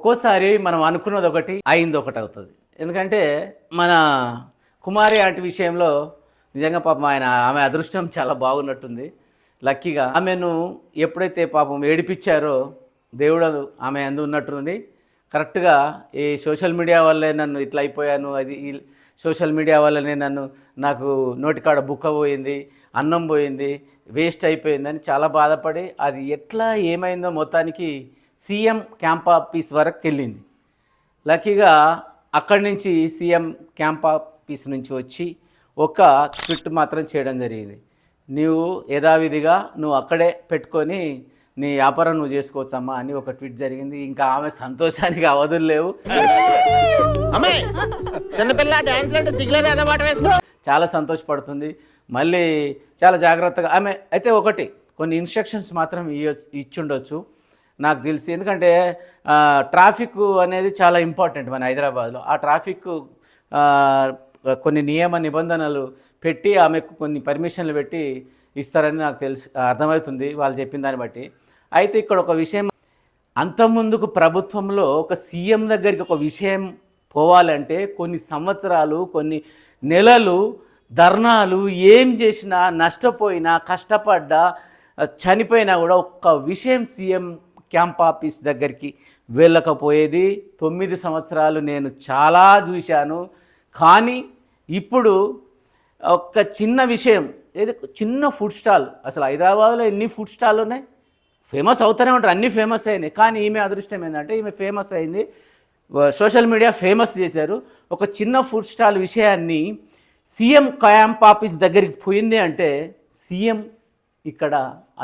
ఒక్కోసారి మనం అనుకున్నది ఒకటి అయింది ఒకటి అవుతుంది. ఎందుకంటే మన కుమారి ఆంటీ విషయంలో నిజంగా పాపం ఆయన ఆమె అదృష్టం చాలా బాగున్నట్టుంది. లక్కీగా ఆమెను ఎప్పుడైతే పాపం ఏడిపించారో దేవుడు ఆమె అందు ఉన్నట్టుంది. కరెక్ట్గా ఈ సోషల్ మీడియా వల్లే నన్ను ఇట్లా అయిపోయాను అది సోషల్ మీడియా వల్లనే నన్ను నాకు నోటికాడ బుక్క పోయింది అన్నం పోయింది వేస్ట్ అయిపోయిందని చాలా బాధపడి అది ఎట్లా ఏమైందో మొత్తానికి సీఎం క్యాంప్ ఆఫీస్ వరకు వెళ్ళింది. లక్కీగా అక్కడి నుంచి సీఎం క్యాంప్ ఆఫీస్ నుంచి వచ్చి ఒక ట్విట్ మాత్రం చేయడం జరిగింది. నీవు యథావిధిగా నువ్వు అక్కడే పెట్టుకొని నీ వ్యాపారం నువ్వు చేసుకోవచ్చమ్మా అని ఒక ట్వీట్ జరిగింది. ఇంకా ఆమె సంతోషానికి అవధులు లేవు. చాలా సంతోషపడుతుంది. మళ్ళీ చాలా జాగ్రత్తగా ఆమె అయితే ఒకటి కొన్ని ఇన్స్ట్రక్షన్స్ మాత్రం ఇచ్చుండొచ్చు. నాకు తెలిసి. ఎందుకంటే ట్రాఫిక్ అనేది చాలా ఇంపార్టెంట్ మన హైదరాబాద్లో. ఆ ట్రాఫిక్ కొన్ని నియమ నిబంధనలు పెట్టి ఆమెకు కొన్ని పర్మిషన్లు పెట్టి ఇస్తారని నాకు తెలిసి అర్థమవుతుంది వాళ్ళు చెప్పిన దాన్ని బట్టి. అయితే ఇక్కడ ఒక విషయం అంతకుముందుకు ప్రభుత్వంలో ఒక సీఎం దగ్గరికి ఒక విషయం పోవాలంటే కొన్ని సంవత్సరాలు కొన్ని నెలలు ధర్నాలు ఏం చేసినా నష్టపోయినా కష్టపడ్డా చనిపోయినా కూడా ఒక్క విషయం సీఎం క్యాంప్ ఆఫీస్ దగ్గరికి వెళ్ళకపోయేది. తొమ్మిది సంవత్సరాలు నేను చాలా చూశాను. కానీ ఇప్పుడు ఒక చిన్న విషయం ఏది చిన్న ఫుడ్ స్టాల్ అసలు హైదరాబాద్లో ఎన్ని ఫుడ్ స్టాల్ ఉన్నాయి? ఫేమస్ అవుతూనే ఉంటారు అన్నీ ఫేమస్ అయినాయి. కానీ ఈమె అదృష్టం ఏంటంటే ఈమె ఫేమస్ అయింది. సోషల్ మీడియా ఫేమస్ చేశారు. ఒక చిన్న ఫుడ్ స్టాల్ విషయాన్ని సీఎం క్యాంప్ ఆఫీస్ దగ్గరికి పోయింది అంటే సీఎం ఇక్కడ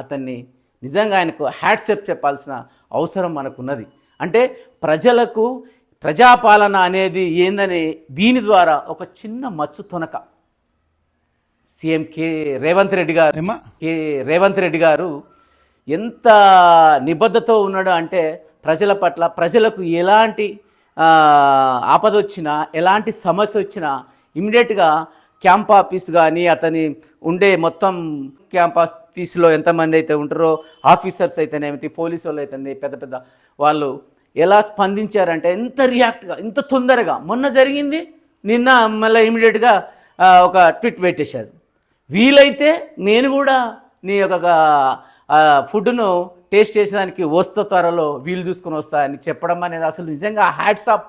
అతన్ని నిజంగా ఆయనకు హ్యాట్సెప్ చెప్పాల్సిన అవసరం మనకున్నది అంటే ప్రజలకు ప్రజాపాలన అనేది ఏందని దీని ద్వారా ఒక చిన్న మచ్చు తొనక సీఎం కే రేవంత్ రెడ్డి గారు? కే రేవంత్ రెడ్డి గారు ఎంత నిబద్ధతో ఉన్నాడు అంటే ప్రజల పట్ల ప్రజలకు ఎలాంటి ఆపద వచ్చినా ఎలాంటి సమస్య వచ్చినా ఇమీడియట్గా క్యాంప్ ఆఫీస్ కానీ అతని ఉండే మొత్తం క్యాంప్ ఆఫీస్లో ఎంతమంది అయితే ఉంటారో ఆఫీసర్స్ అయితేనేమిటి పోలీసు వాళ్ళు అయితేనే పెద్ద పెద్ద వాళ్ళు ఎలా స్పందించారంటే ఎంత రియాక్ట్గా ఇంత తొందరగా. మొన్న జరిగింది నిన్న మళ్ళీ ఇమీడియట్గా ఒక ట్వీట్ పెట్టేశారు. వీలైతే నేను కూడా నీ యొక్క ఫుడ్ను టేస్ట్ చేసేదానికి వస్తా త్వరలో వీలు చూసుకొని వస్తా అని చెప్పడం అనేది అసలు నిజంగా హ్యాట్స్ ఆఫ్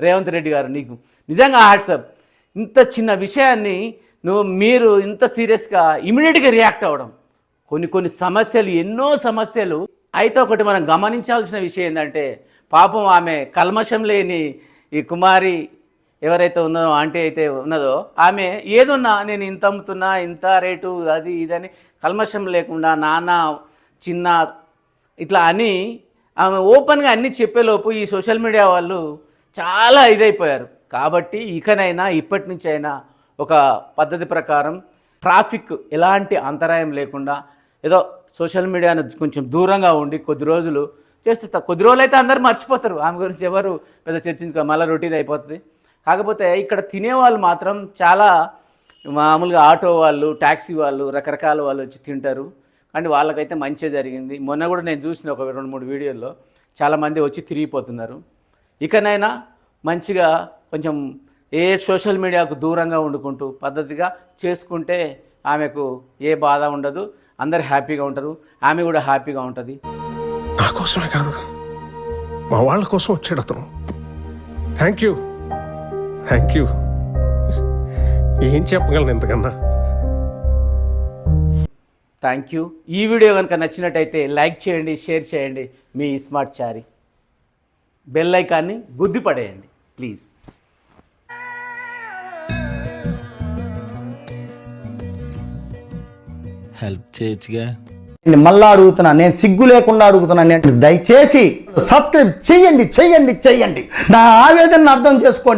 రేవంత్ రెడ్డి గారు నీకు నిజంగా హ్యాట్సప్ ఇంత చిన్న విషయాన్ని నువ్వు మీరు ఇంత సీరియస్గా ఇమీడియట్గా రియాక్ట్ అవ్వడం. కొన్ని కొన్ని సమస్యలు ఎన్నో సమస్యలు. అయితే ఒకటి మనం గమనించాల్సిన విషయం ఏంటంటే పాపం ఆమె కల్మషం లేని ఈ కుమారి ఎవరైతే ఉన్నదో ఆంటీ అయితే ఉన్నదో ఆమె ఏదున్నా నేను ఇంత అమ్ముతున్నా ఇంత రేటు అది ఇదని కల్మషం లేకుండా నాన్న చిన్న ఇట్లా అని ఆమె ఓపెన్గా అన్నీ చెప్పేలోపు ఈ సోషల్ మీడియా వాళ్ళు చాలా ఇదైపోయారు. కాబట్టి ఇకనైనా ఇప్పటి నుంచి అయినా ఒక పద్ధతి ప్రకారం ట్రాఫిక్ ఎలాంటి అంతరాయం లేకుండా ఏదో సోషల్ మీడియాను కొంచెం దూరంగా ఉండి కొద్ది రోజులు చేస్తే కొద్ది రోజులు అయితే అందరూ మర్చిపోతారు. ఆమె గురించి ఎవరు పెద్ద చర్చించుకో మళ్ళీ రొటీన్ అయిపోతుంది. కాకపోతే ఇక్కడ తినేవాళ్ళు మాత్రం చాలా మామూలుగా ఆటో వాళ్ళు ట్యాక్సీ వాళ్ళు రకరకాల వాళ్ళు వచ్చి తింటారు. కానీ వాళ్ళకైతే మంచిగా జరిగింది. మొన్న కూడా నేను చూసిన ఒక రెండు మూడు వీడియోల్లో చాలామంది వచ్చి తిరిగిపోతున్నారు. ఇకనైనా మంచిగా కొంచెం ఏ సోషల్ మీడియాకు దూరంగా వండుకుంటూ పద్ధతిగా చేసుకుంటే ఆమెకు ఏ బాధ ఉండదు. అందరు హ్యాపీగా ఉంటారు. ఆమె కూడా హ్యాపీగా ఉంటుంది. నా కోసమే కాదు. మా వాళ్ళ కోసం వచ్చాడు అతను. Thank you. థ్యాంక్ యూ ఏం చెప్పగలను ఇంతకన్నా? థ్యాంక్ యూ ఈ వీడియో కనుక నచ్చినట్టయితే లైక్ చేయండి షేర్ చేయండి. మీ స్మార్ట్ చారీ. బెల్ ఐకాన్ని గుద్ది పడేయండి ప్లీజ్. హెల్ప్ చేయొచ్చుగా. నేను మళ్ళా అడుగుతున్నా నేను సిగ్గు లేకుండా అడుగుతున్నా నేను దయచేసి సబ్స్క్రైబ్ చెయ్యండి చెయ్యండి చెయ్యండి నా ఆవేదనను అర్థం చేసుకోండి.